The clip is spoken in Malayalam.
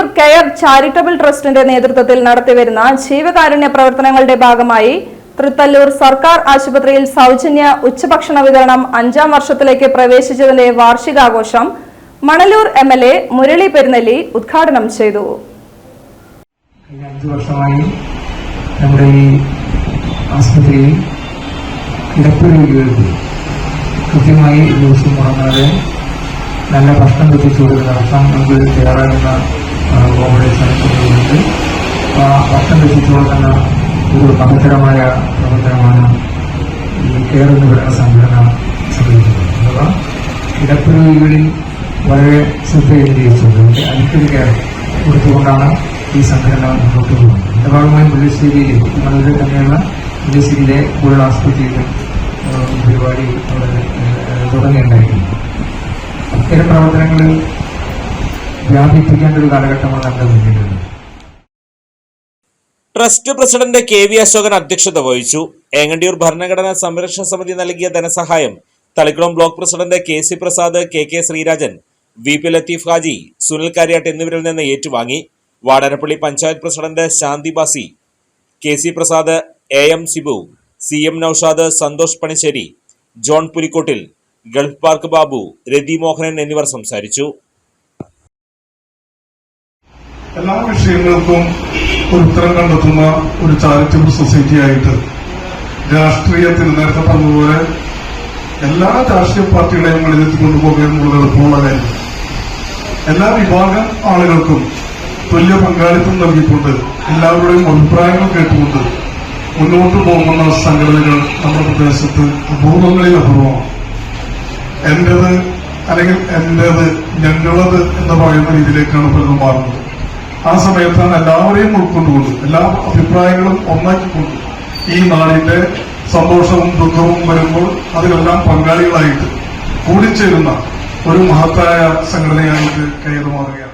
മണലൂർ കെയർ ചാരിറ്റബിൾ ട്രസ്റ്റിന്റെ നേതൃത്വത്തിൽ നടത്തിവരുന്ന ജീവകാരുണ്യ പ്രവർത്തനങ്ങളുടെ ഭാഗമായി തൃത്തല്ലൂർ സർക്കാർ ആശുപത്രിയിൽ സൗജന്യ ഉച്ചഭക്ഷണ വിതരണം അഞ്ചാം വർഷത്തിലേക്ക് പ്രവേശിച്ചതിന്റെ വാർഷികാഘോഷം Manalur M L A Murali Perunnelli ഉദ്ഘാടനം ചെയ്തു. വർഷമായി നമ്മുടെ ഈ ആശുപത്രിയിൽ കൃത്യമായി ദിവസം ഉറങ്ങാതെ നല്ല ഭക്ഷണം എത്തിച്ചുകൊണ്ട് നടത്താൻ നമുക്ക് തയ്യാറാകുന്ന ആ കൊണ്ടുവന്ന ഒരു മഹത്തരമായ പ്രവർത്തനമാണ് ഈ കേരളം വിടുന്ന സംഘടന സംഭവിക്കുന്നത് അഥവാ കിടപ്പ് രോഗികളിൽ വളരെ ശ്രദ്ധ കേന്ദ്രീകരിച്ചുകൊണ്ട് അടിക്കടി കെയർ കൊടുത്തുകൊണ്ടാണ് ഈ സംഘടന മുന്നോട്ട് പോകുന്നത്. എന്റെ ഭാഗമായി മുല്ലശ്ശേരിയിൽ വളരെ തന്നെയുള്ള മുല്ലശ്ശേരിയിലെ കൂടുതൽ ആസ്പത്രിയിലും പരിപാടി തുടങ്ങിയിട്ടുണ്ടായിരുന്നു ഇത്തരം പ്രവർത്തനങ്ങൾ വ്യാപിപ്പിക്കേണ്ട ഒരു കാലഘട്ടമാണ് നമ്മുടെ മുന്നിലുള്ളത്. Trust president K V Ashokan അധ്യക്ഷത വഹിച്ചു. ഏങ്ങണ്ടിയൂർ ഭരണഘടനാ സംരക്ഷണ സമിതി നൽകിയ ധനസഹായം Thalikulam block president K C Prasad K K Sreerajan V P Latheef Haji Sunil Karyat എന്നിവരിൽ നിന്ന് ഏറ്റുവാങ്ങി. Vadanappally panchayat president Shanti Basi K C Prasad A M Sibu C M Noushad Santhosh Panissery John Pulikottil Gulf park Babu Rathi Mohanan എന്നിവർ സംസാരിച്ചു. എല്ലാ വിഷയങ്ങൾക്കും ഒരു ഉത്തരം കണ്ടെത്തുന്ന ഒരു ചാരിറ്റബിൾ സൊസൈറ്റി ആയിട്ട് രാഷ്ട്രീയത്തിൽ നേരത്തെ പറഞ്ഞതുപോലെ എല്ലാ രാഷ്ട്രീയ പാർട്ടികളെയും വെളിയിലെത്തി കൊണ്ടുപോകുക എന്നുള്ളത് എളുപ്പമുള്ള കാര്യം. എല്ലാ വിഭാഗം ആളുകൾക്കും തുല്യ പങ്കാളിത്തം നൽകിക്കൊണ്ട് എല്ലാവരുടെയും അഭിപ്രായങ്ങൾ കേട്ടുകൊണ്ട് മുന്നോട്ട് പോകുന്ന സംഘടനകൾ നമ്മുടെ പ്രദേശത്ത് അപൂർവങ്ങളിൽ അപൂർവമാണ്. എന്റേത് അല്ലെങ്കിൽ എന്റേത് ഞങ്ങളത് എന്ന് പറയുന്ന രീതിയിലേക്കാണ് പലതും മാറുന്നത് ആ സമയത്താണ് എല്ലാവരെയും ഉൾക്കൊണ്ടുകൊണ്ട് എല്ലാ അഭിപ്രായങ്ങളും ഒന്നാക്കിക്കൊണ്ട് ഈ നാടിന്റെ സന്തോഷവും ദുഃഖവും വരുമ്പോൾ അതിലെല്ലാം പങ്കാളികളായിട്ട് കൂടിച്ചേരുന്ന ഒരു മഹത്തായ സംഘടനയായിട്ട് കയറി മാറുകയാണ്